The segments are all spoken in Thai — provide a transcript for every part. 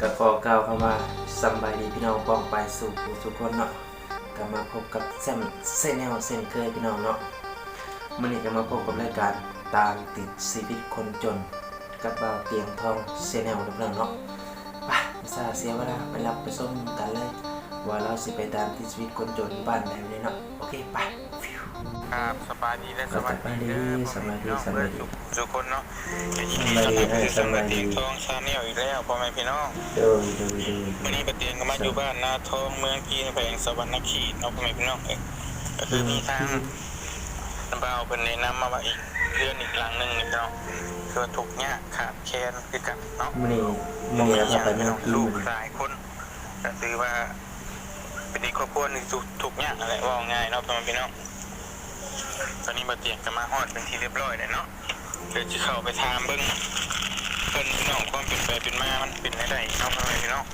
ก็ขอก้าวเข้ามาสบายดีพี่น้องป้องไปสู่ผู้ทุกคนเนาะก็มาพบกับแซมเซนแนลเซนเคยพี่น้องเนาะมื่อนี้ก็มาพบกับรายการตามติดชีวิตคนจน กับบ่าวเตียงทองเซนแนลเรื่องเนาะไปไม่ซาเสียเวลาไปรับไปส้มกันเลย ว่าเราสิไปตามติดชีวิตคนจนบ้านไหนเนาะโอเคไป ครับสบายดีและสบายดีเด้อสบายดีพ่อสบายดีแม่พี่น้องเบิดทุกคนเนาะยินดีต้อนรับสู่สมัยเตียงทองชาแนลอีกแล้วพ่อแม่พี่น้องเดินเดินเดินวันนี้ปะเตียงก็มาอยู่บ้านนาทองเมืองพีนแผงสวรรณขีดเนาะพ่อแม่พี่น้องเอ้ยก็คือมีทางน้ำเบาเป็นแนะนำมาว่าอีกเรื่องอีกหลังหนึ่งนี่พี่น้องคือว่าถูกเนี่ยขาดแคลนคือกันเนาะมื่อนี้มื่อนี้เราพาไปนั่งกินลูกมื้อนี้หลายคนก็คือว่าเป็นอีกครอบครัวหนึ่งทุกทุกอย่างอะไรว่าง่ายเนาะพ่อแม่พี่น้อง ตอนนี้มาเตียงจะมาฮอดเป็นที่เรียบร้อยเลยเนาะเดี๋ยวจะเข้าไปถามเบิ้งเพิ่นพี่น้องความเป็นไปเป็นมา มันเป็นได้ไดเนาะพ่อแม่พี่น้อง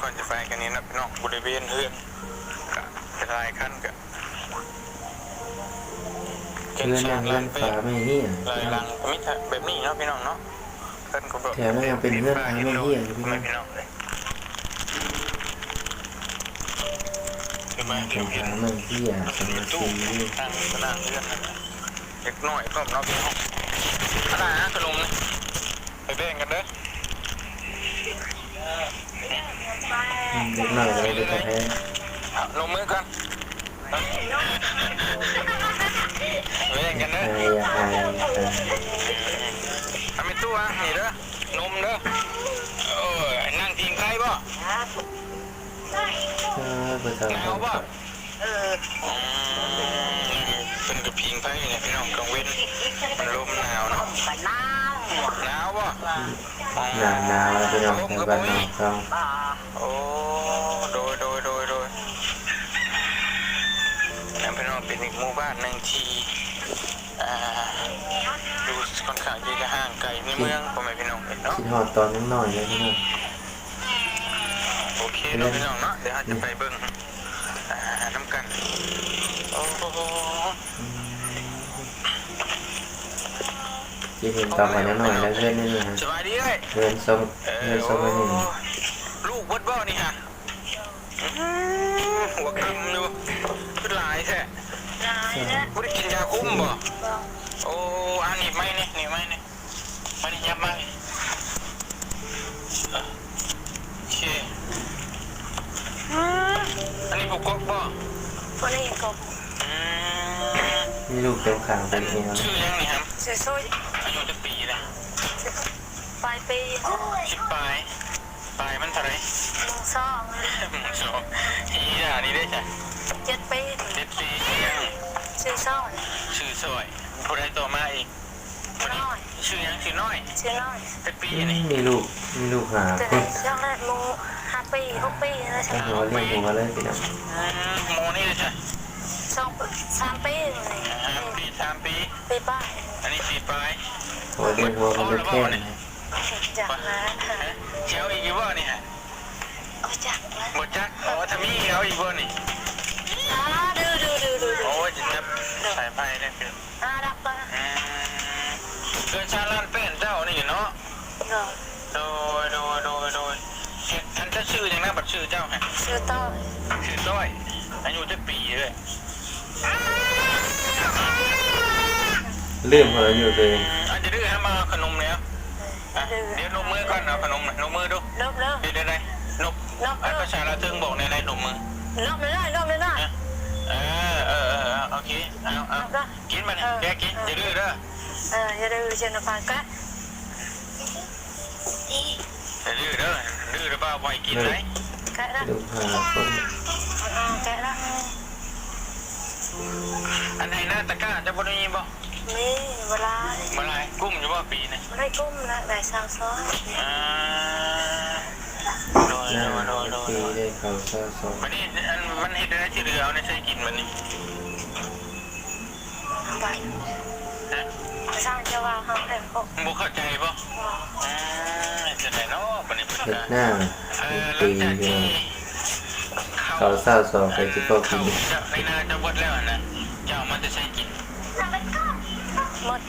ก่อนจะไปกันนี้นะพี่น้องบริเวณเฮือนกับจะลายขั้นกับเพื่อนนั่งเล่นฟ้าไม่เหี้ยลายหลังมิตรแบบนี้เนาะพี่น้องเนาะเพิ่นก็บอกแถวนั้นยังเป็นเพื่อนทางไม่เหี้ยอยู่พี่พ่อน้องแม่พี่น้องเลยคือ มาแถเดี๋ยวเห็นทางไม่เหี้ยสมาตู้ตั้งขนาดเลื่อนเด็กน้อยก็เราพี่น้องอะไรนะขนมไปแบ่งกันเด้อเล็กน้อยเลยดูแท้ลงมือกันแบ่งกันเด้อ ไอ้ไอ้ไอ้ ทำเป็นตู้อะนี่เด้อ นมเด้อเออนั่งพิงใครบ่ เออเบอร์สองหนาวบ่อืมเป็นกับพิงไพ่เนี่ยพี่น้องกลางเว้นมันลมหนาวเนาะหนาวบ่หนาวหนาวแล้วพี่น้องในบ้านน้องต้องโอ้โดยโดยโดยโดยแอมพี่น้องเป็นอีกหมู่บ้านหนึ่งที่อ่าดูค่อนข้างที่จะห่างไกลในเมืองพ่อแม่พี่น้องเห็นเนาะคิดหอดตอนน้อยๆเลยพี่น้องโอเคเนาะพี่น้องเนาะเดี๋ยวเราจะไปเบิ่งอ่าน้ำกัน โอ้โหคิดเห็นตอนวันน้อยๆแล้วเพื่อนนี่นะสบายดีเลยเพื่อนส้มเพื่อนส้มไม่หนึ่งลูกวัดบ่นี่ฮะอื้อหือหัวกำอยู่ขึ้นหลายแท้บ่ได้กินยาคุมบ่โอ้อันนี้ไม่นี่นี่ไม่นี่ไม่นี่ยับมานี่อะโอเคอันนี้ปกกบบ่ คนนี้ก็ อื มมีลูกเต็มขางเป็นเอวนะชื่อยังนี่ครับเสียซุยอายุจะปีละปลายปีสิบปลายปลายมันเท่าไหรลุงซ่องหมูสองฮีด่านี่ได้ใช่เจ็ดปีเจ็ดปียังชื่อซ่องชื่อสวยผู้ใดตัวมาอีกวันนี้น้อยชื่อยังชื่อน้อยชื่อน้อยเจ็ดปีอืมนี่มีลูกมีลูกหาแต่คนช่องแรกมูห้าปีหกปีนะใช่ตั้งหัวเรียกหัวเลยพี่น้องอืมโมนี่ได้ใช่สองสามปีเลยห้าปี สามปีปีป้ายอันนี้สี่ปลายหัวเรียกหัวมันเป็นแค่ไหนจากนั้นฮะเชียวอีกกี่บ่นี่ฮะโอ้จากนั้นหมดจักอ๋อถ้ามีเอาอีกบ่นี่อ่าดูดูดูดูดูโอ้ยจะนับสายไฟได้เป็นอ่าดับปะอืมเกินชาลานเป็นเจ้านี่เนาะเนาะโดยโดยโดยโดยท่านจะชื่อยังนะบัตรชื่อเจ้าฮะชื่อต้อยชื่อต้อยอายุจะปีเลย ลืมหัวอยู่ตัวเองอาจจะดื้อให้มาเอาขนมแล้วอะเดี๋ยวนมมือก่อนเอาขนมหน่อยนมมือดูนบเนาะเดี๋ยวเดี๋ยวไหนนมไอ้ภาษาละเทิงบอกในในนมมือนบเลยนบเลยนะนะเออเออเออโอเคเอาเอากินมันแกกินอย่าดื้อเด้อเอออย่าดูเชนฟังก็อย่าดื้อเด้อดื้อหรือเปล่าไว้กินไหนแกะละลูกหาคนแกะละอันไหนหน้าตะกร้าจะบ่ได้ยินบ่ มีเวลาเมื่อไรกุ้มอยู่บ่ปีนี่ไม่กุ้มนะได้สาวซ้อนอ่าโดยหน้าโดยโดยโดปียได้เขาเศร้าสองมันนี่อันมันเห็ดได้ที่เรือเอาในใช้กินมันนี่ไปนะสร้างจะว่าห้องแต่พวกมึงบ่เข้าใจป่ะอ่าจะไหนเนาะมันนี่เป็นเห็ดการหน้าเออหลัปีงจากเดียที่วเขาเขาเศร้าสองไปที่พ่อกิเขานจะในนาจะวัดแล้วนะ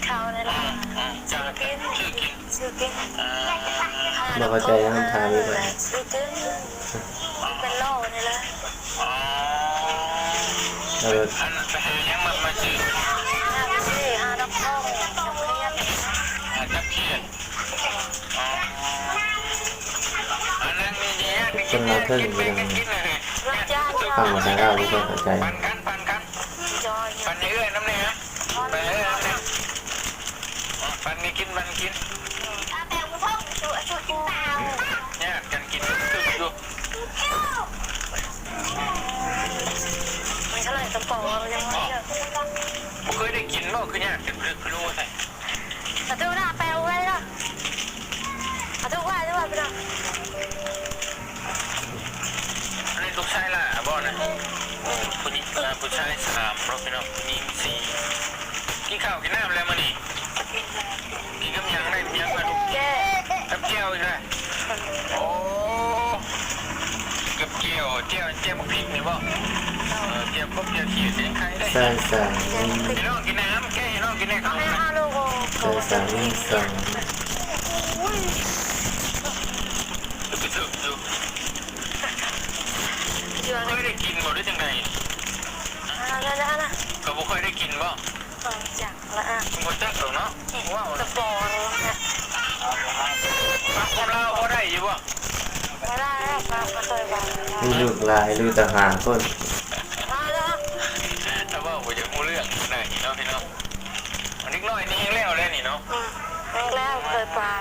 เขาเลยล่ะอืมเจ้าชื่อกินชื่อกินอ่าเข้าใจยังถามอีกว่าซื้อกินเป็นโลนี่เลยอ๋อเอออันนั้นไปหายังมามาซื้อห้าสี่ห้าดอกทองดอกเขียนหาจับเขียนอ๋ออันนั้นนี่เนี่ยกินเนี่ยกินไปกันกินเลยรับจ้างฟังภาษาลาวบ่ค่อยเข้าใจปันกันปันกันจอย ปันเอื้อยน้ำเนี่ยไปเอื้อยน้ำเนี่ย อ๋อปันนี่กินปันกินแต่กูพ่อตัวชุดกินเปล่าเนี่ยกันกินตึกอยู่มันเท่าไหร่ตะปอยังไม่เยอะบ่เคยได้กินบ่คือเนี่ยเป็นเรื่องคือรู้ใส่แต่ตัวหน้าแปลไว้ละแต่ตัวว่าด้วยพี่น้องอันนี้ลูกชายล่ะบ่นะโอ้ผู้หญิงเอ่อผู้ชายสามรถพี่น้องผู้หญิงสี่กินข้าวกินน้ำแล้วมื้อนี้ กินกับหยังได้หยังมาลูกแก่กับเจียวอีกแล้วโอ้กับเจียวเจียวเจียวพริกนี่บ่เออเจียวกบเจียวขี้เสียงใครได้สร้างสรรค์พี่น้องกินน้ำแก่น้องกินได้ข้าวให้ห้าลูกสร้างสรรค์นี่สองไปถึกอยู่เยอะเคยได้กินบ่ได้จังไดนะนะนะนะก็บ่ค่อยได้กินบ่จัง ละอะบ่จักหรอกเนาะว้าวตะปอเนี่ยปากคนลาวบ่ได้อยู่บ่มาได้แล้วมาเคยมามีลูกหลายลูกทหารคนมาแล้วถ้าว่าบ่จะรู้เรื่องได้เนาะพี่น้องอันนี้น้อยนี่ยังแล้วแล้วนี่เนาะอืมแล้วเคยปลา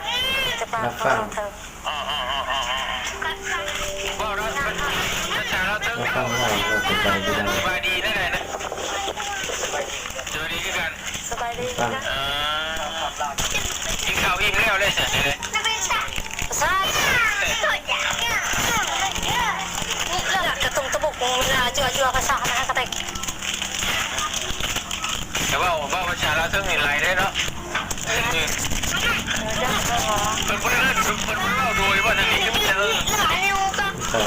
จะปลาก็เธออ๋ออ๋ออ๋ออ๋อบ่เราเป็นประชาเราตึงก็ฟังว่าก็เข้าใจดีนะสบายดีได้เลยนะสวัสดีคือกัน สบายดี ฟัง นะ เอ่อ กินข้าวอิ่มแล้วเลยเสร็จเลยใช่อยากกระตุ้งตะบุกเวลาจัวจัวภาษานะกระเตกแต่ว่าว่าประชาเราตึงนี่ไรได้เนาะเออเดี๋ยวจะขอเพิ่นบ่ได้เพิ่นบ่ได้เล่าโดยว่าทางนี้ก็มีแต่เออ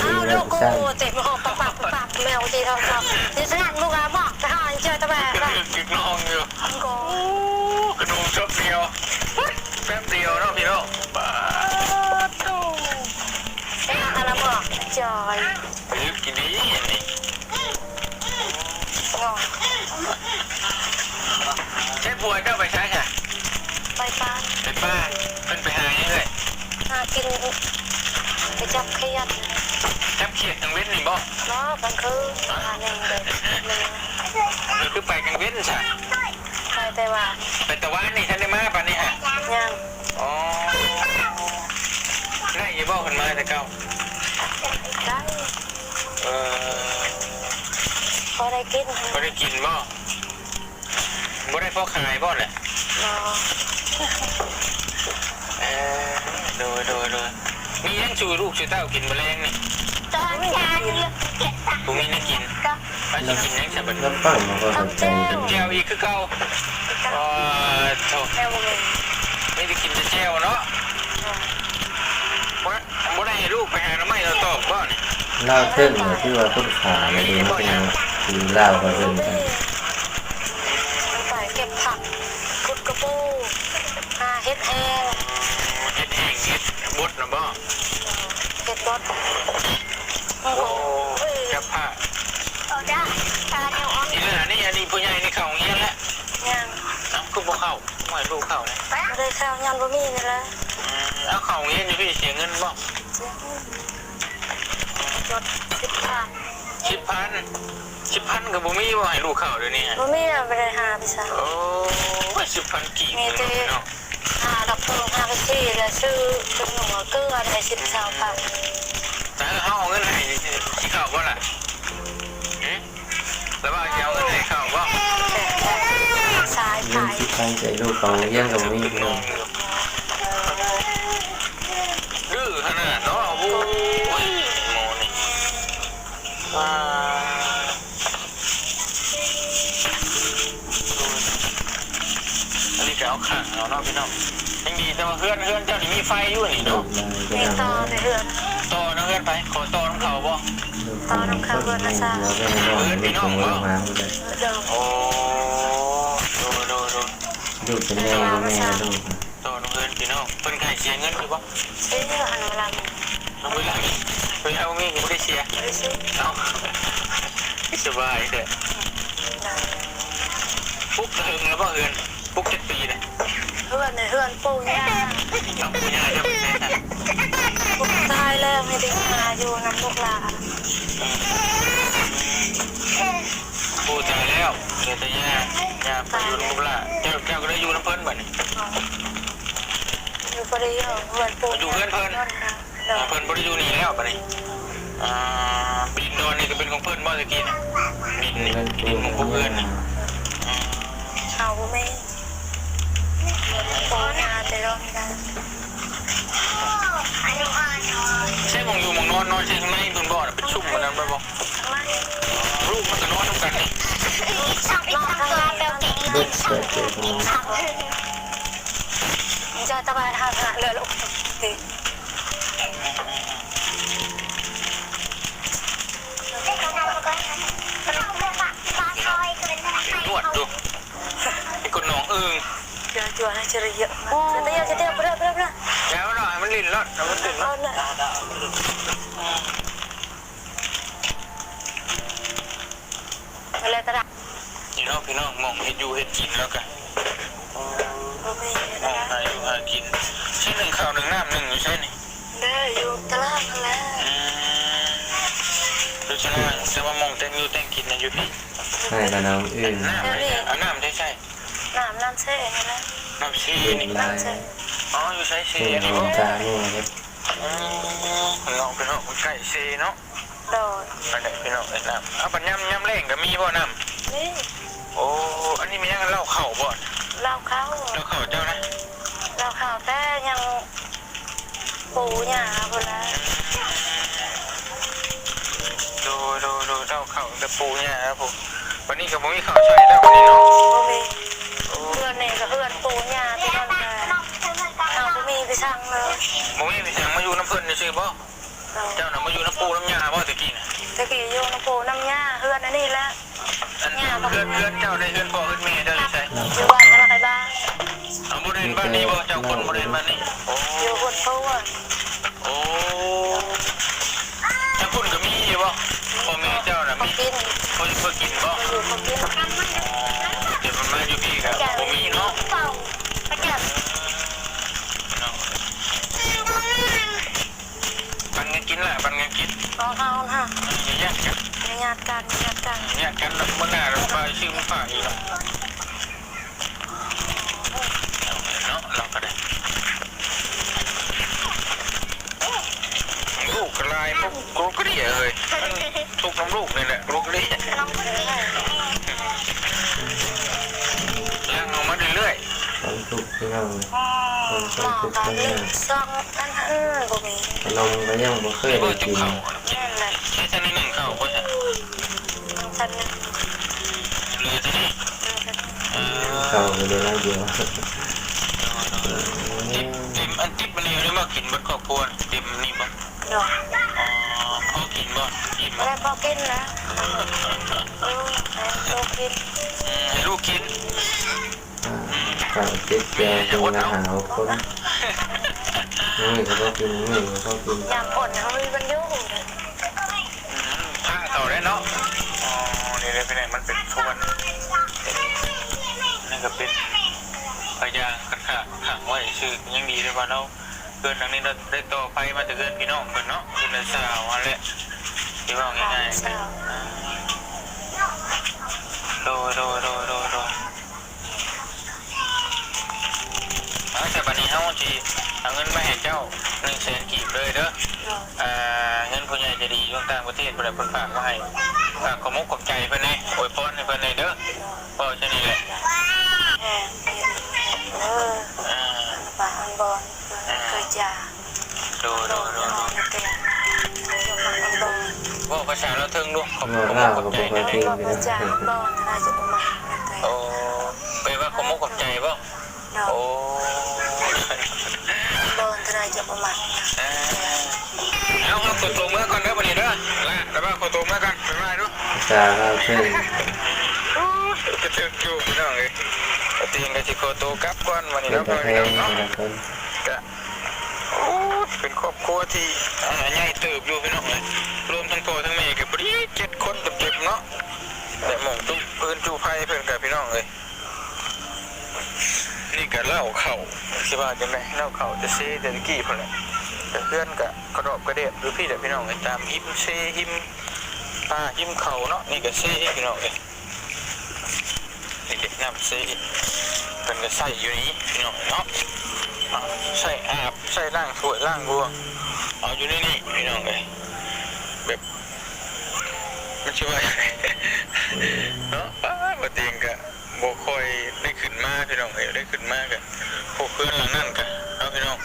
เอาลูกกูเต็มหอบปากปากปากแมวจีทำทำนี่ฉันลูกอาบอกจะหาเจอตะแบกกระละดูกกินน้องอยู่กูกระ ดูกชอบเดียวแป๊บเดียวเนาะพี่น้องบ้าโตไอ้อะไรบอกจอยยืดกินดีอันนี้งอใช้บัวเจ้าไปใช้ค่ะไปป้าไปป้าเพิ่นไปหายังไงหากินไปจับขยันจับเขียดทางเว้นนี่บ่เนาะกลางคืนหาหนึ่งเด็กหนึ่งหรือคือไปกลางเว้นใช่ไป แต่ว่าไปตะวันนี่ท่านได้มาปานนี้ฮะยังอ๋อได้อยี่บ่คนมาแต่เก่าได้เออพอได้กินบ่ได้กินบ่บ่ได้พอขายบ่แหละเนาะเออโดยโดยโดยมียังชูลูกชูเต้ากินแมลงนี่ตอนนี้กินบ่มีได้กินว่าสิกินยังซะบัดแล้วฟังมันก็เข้าใจดีแก้วอีกคือเก่า อ๋อโถแค่วงเงินไม่ได้กินแต่แก้วเนาะบ่บ่ได้ให้ลูกไปหาหน่อไม้เราตอบบ่นี่เล่าเรื่องเนี่ยที่ว่าคนขาเนี่ยดูมันเป็นคือเล่าก็เรื่องกันไปเก็บผักกุดกระปูหาเฮ็ดแห้งเฮ็ดเองเฮ็ดบดนะบ่ เฮ็ดบดโอ้ โอ้ โห จับผ้า เอาจ้าตาเดียวอ่อน นี่แหละนี่อันนี้ผู้ใหญ่นี่เข้าโรงเรียนแล้ว ยัง เอ้าคือบ่เข้าไม่ ให้ลูกเข้าเลยไม่ได้ข้าวยันบะหมี่นี่แหละอืมเอาเข้าโรงเรียนนี่พี่เสียเงินบ่จดสิบพันสิบพันสิบพันก็บ่มีบ่ให้ลูกเข้าเดี๋ยวนี้ฮะบะหมี่เราไปได้หาไปซะโอ้ยสิบพันกี่มีแต่เนาะหาดอกตูหาไปที่แล้วซื้อเป็นหนูเกลือได้สิบสาวพันแต่ถ้าเอาเงินให้สิสิเข้าบ่ล่ะหือแล้วว่าจะเอาเงินให้เข้าบ่ สาย เรื่อ ขาง ย ที่ ตั้งใจลูกของเยี่ยงกับมีพี่น้องดื้อขนาดเนาะโอ้ยโมนี่ว้าอันนี้ก็เอาขังเอาเนาะพี่น้องยังดีแต่ว่าเฮือนเฮือนเจ้านี่มีไฟอยู่นี่ลูเนาะกลายก็มีได้ต่อในเรือนต่อน้ำเฮือนไปขอต่อน้ำเขาบ่ลูกของคนไม่เราก็ไม่น้องลูกของเรามาเลยเดิมโอ้ ดูดูดูลูกเป็นแม่ก็แม่ลูกต่อน้ำเฮือนพี่น้องเพิ่นไข่สียเงินอยู่บ่เอ้ยหันเวลาเอาเวลาเวลามีก็ไม่ได้เสียไม่ซื้อเอาสบายเถอะปุ๊กเฮิงแล้วบ่เฮือนปุ๊กเจ็ดปีเลยเพื่อนในเพื่อนปูย่าเอาไม่ได้จะไปใช้กันปูตายแล้วไม่ได้มาอยู่น้ำลูกหลานปูตายแล้ว เหลือแต่ย่าย่าไปอยู่กับล่าเจ้าเจ้าก็ได้อยู่น้ำเพิ่นบ่นี่อยู่พอดีเพื่อนปูอยู่เพื่อนเพิ่นเดี๋ยวเพิ่นบ่ได้อยู่นี่แล้วบ่นี่อ่าบินนอนนี่ก็เป็นของเพิ่นบ่ตะกี้นี่บินนี่เงินบินของพวกเพิ่นนี่อ่าเอาไม่ปูย่าแต่ร้องได้ใช่หมองอยู่หมองนอนนอนใช่ข้างในเพิ่นบ่น่ะเป็นชุ่มมันนั้นบ่บ่ไม่ลูกมันก็นอนนำกันนี่ นอกทางนี้เดเกิดเดของจะตะบายทางเรือลูกตินวดดูไอ้คนหนองอึ้งเดี๋ยวจวนให้เฉลี่ยจะเตี้ยจะเตี้ยเปรี้ยวเปรี้ยวเปรี้ยวแล้วหน่อยมันลินแล้วมันลิ้นรเอาอดเลยอะไรตระ พี่น้องพี่น้องมองเห็ดอยู่เห็ดกินแล้วกันบ่มีมองหาอยู่หากินใช่หนึ่งข้าวหนึ่งน้ำหนึ่งอยู่ใช่นี่เด้ออยู่ตลาดนั่นแหละอืมดูชนะแต่ว่ามองแต่งอยู่แต่งกินนะอยู่พี่ให้กับน้ำอื่นน้ำอะไรเอาน้ำใช่ใช่น้ำน้ำเช่นี่แหละน้ำซีเล่นนี่ลายอ๋ออยู่ใช้ซีเล่นนี่น้บ่ำตาโน่ครับอืมลองไปเนาะไก่ซีเนาะโดดอันนี้พี่น้องเอ็ดน้ำเอาปัญญำยำเล่งก็มีบ่น้ำนี่ โอ้ อันนี้มียังเล่าเข่าบ่เราเข้าเล่าเข่าเจ้านะเราเข้าแต่ยังปูหญ้าพุ่นละดูดูดูเล่าเข่าแต่ปูเนี่ยครับผมวันนี้ก็บ่มีข่าวใช้แล้ววันนี้เนาะบ่มีเพื่อนนี่ก็เพื่อนปูหญ้าที่นั่นแหละเอาบ่มีไปสั่งเลยบ่มีไปสั่งมาอยู่น้ำเพิ่นนี่ซื่อบ่เราเจ้าน่ะมาอยู่น้ำปูน้ำยาบ่ตะกี้น่ะตะกี้อยู่น้ำปูน้ำหญ้าเพื่อนอันนี้แหละ อันเพื่อนเพื่อนเจ้าได้เพื่อนพ่อเพื่อนแม่เจ้าอยู่อยู่บ้านอะไรบ้างเอาบ่ได้เห็นบ้านนี้บ่เจ้าคนบ่ได้เห็นบ้านนี้โอ้อยู่คนปูอะโอ้ถ้าคุณก็มีอยู่บ่พ่อแม่เจ้าน่ะมีกินเพิ่นเพิ่นกินบ่อยู่ากินเดี๋ยวมันมาอยู่พี่ก็บ่มีเนาะปันเงินกินล่ะปันเงินกินเอเอาฮะอย่าแยกกัน กันญาติกันแยกกันแล้วบ่น่าเราไปชื่อมันฝากอีกเนาะเนาะเราก็ได้ลูกกระลายพวกกรุกกระเดี่ยเลยทุกน้ำลูกนี่แหละกรุกกระเดี่ยยังเอามาเรื่อยต้องทุกที่เราหมอกันหนึ่งสองนั่นฮะบ่มีขนมก็ยังบ่เคๆยเพื่ได้อจุกิน เข่า นั่นแหละ แค่ชนิดหนึ่งเข่าก็จะ ฉันนึงเอเอเข้าไปได้แล้วเดียวติมติมอันติมมันนี่ได้มากินบนครอบครัวติมนี่บ่เนาะอ๋อพ่อกินบ่กินไม่บ่ได้พอกินนะลูกกินอืมให้ลูกกินเข้าติดแกกินอาหารคนนี่ก็ต้องกินนี่ก็ต้องกินยามอดเขามีบรรยุเลยทางเขาได้เนาะ เลยไปไหนมันเป็นส่วนนี่ก็เป็นพยางขัดขาขังไว้ชื่อยังดีเลยว่าเราเกินทางนี้เราได้ต่อไปมาจะเกินพี่น้องเพิ่นเนาะคือในสาวอันแหละที่ว่าง่ายๆกันโดยโดยโดยโดยโดยเอาแต่บัดนี้เฮาสิเอาเงินมาให้เจ้า1แสนกีบเลยเด้ออ่าเงินผู้ใหญ่ใจะดีช่วงต่างประเทศเพิ่นได้เพิ่นฝากมาให้ ฝากขอมกขอบใจเพิ่นแน่อวยพรให้เพิ่นแน่เด้อพ่อชนีแหละแหมเอออ่าปาอันบอลเคยจาดูโดดูนดูนอนเตียงอันบอลว่าภาษาเราเทิงดูขอบเราขอมเล่ากขอบใจบ่ค่อยนะกินบอลกันจ่าบอลน่าจะประมาณนั้นโอ้ไปว่าขอมกขอบใจบ่โอ้บอลน่าจะประมาณอ่าเอาเอาขอตัวเมื่อก่อนเด้อบัดนี้เด้อละแล้วว่าขอตัวเมื่อก่อนไปว่าดูตาเราเพิ่งกระทึกอยู่พี่น้องเอ้ยตีนก็สิขอตัวกลับก่อนวันนี้เป็นเนาะประพ่อเภพี่ทน้องเนาะละคนก็เป็นครอบครัวที่อาใหญ่เติบอยู่พี่น้องเลยรวมทั้งพ่อทั้งแม่กับบริเจ็ดคนเต็มๆเนาะแต่หมองตุ้มปืนจูไพ่เพื่อนกับพี่น้องเลยนี่ก็เล่าเข่าสิว่าจังไงเล่าเข่าจะเซ่แต่ตะกี้พอแหละ แต่เพื่อนกับกระดอบกระเดียบหรือพี่แต่พี่น้องเลยตามหิมเซหิมป้าหิมเข่าเนาะนี่ก็เซ่พี่น้องเลยนี่เด็กน้ำเซ่เป็นก็ใส่อยู่นี้พี่น้องเนาะใส่อาบใส่ล่างถ้วยล่างบัวเอาอยู่ในนี่พี่น้องเลยแบบไมันช่วยเนาะป้าบเตียงกะโบคอยได้ขึ้นมาพี่น้องเอ้ได้ขึ้นมากะพวกเพื่อนหลังนั่นกะเอาพี่น้อง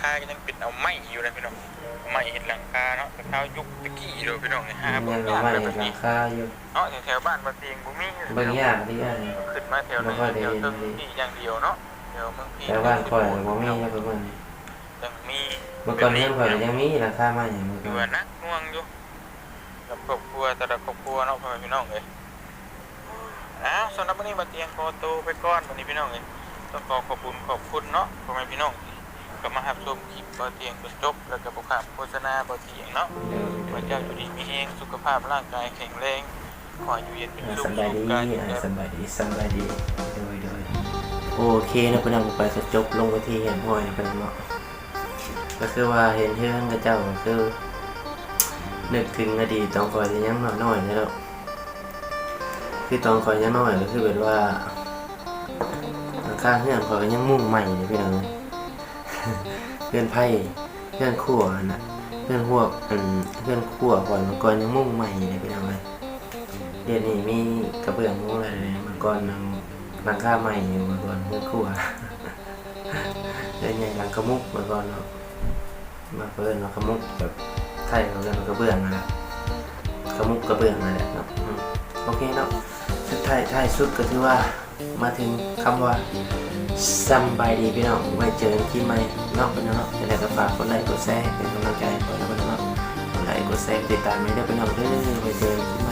คาก็ยังเป็นเอาไม้อยู่นะพี่น้องเอาไม้เห็นหลังคาเนาะแต่เท้ายุคตะกี้เด้อพี่น้องเนี่ยหายัเบิ่งงเอายากไว้แบบหลันี้งคาอยู่เนาะแถวๆบ้านบเตียงบ่มีเบิ่งยากที่อันนี้ขึ้นมาแถวไหนแถวเทิงนี่อย่างเดียวเนาะแถวเมืองพีแต่บ้านข่อยบ่มีนะเพิ่นว่านี่ยังมีเมื่อก่อนเรื่องข่อยยังมีหลังคาไม้อยู่เมื่ออก่ยู่อนอะนะง่วงอยู่กับครอบครัวแต่ละครอบครัวเนาะพ่อแม่พี่น้องเอ้ยอ้าวสำหรับวันนี้มาเตียงคอโตไปก่อนวันนี้พี่น้องเอ้ยต้องขอขอบคุณขอบคุณเนาะพ่อแม่พี่น้องที่ ก็มาหับชมคลิปบ่เตียงจนจบแล้วก็บ่ขาดโฆษณาบ่เตียงเนาะเดี๋ยวขอเจ้าอยู่ดีมีแรงสุขภาพร่างกายแข็งแรง ขออยู่เย็นเป็นอ่าสุสขบายดีกายอ่าสบายดีสบายดีโดยโดยโอเคนะพี่น้องไปก็จบลงไปที่เห็นห้อยนะพี่น้องเนาะก็คือว่าเห็นเพื่อนกับเจ้าก็คือนึกถึงอดีตตอนก่อนยังน้อยๆนี่แล้วคือตอนก่อนยังน้อยก็คือแบบว่าข้างๆเพื่อนข่อยก็ยังมุ่งใหม่เลยพี่น้อง เพื่อนไพ่เพื่อนขั้วน่ะเพื่อนพวอืมเพื่อนขั้วก่อนมื่อก่อนยังมุ่งใหม่เลยพี่น้องเลยเดี๋ยวนี้มีกระเบื้องมุ้งอะไรเลยมื่อก่อนนังหลังคาใหม่อยู่มื่อก่อนเพื่อนขั้วเดี๋ยวนี้หลังกระมุกมื่อก่อนเนาะมาเพิ่อนเนากระมุกแบบไทยเขาเรียกกระเบื้องนั่นแหละกระมุกกระเบื้องนั่นแหละเนาะโอเคเนาะสุดท้ายท้ายสุดก็ถือว่ามาถึงคำว่า สบายดีพี่น้องไว้เจอกันที่ใหม่นอกพี่น้องเนาะจะได้ก็ฝากกดไลค์กดแชร์เป็นกำลังใจให้ผมนะพี่น้องกดไลค์กดแชร์ติดตามไม่ได้พี่น้องเรื่อยๆไว้เจอกันที่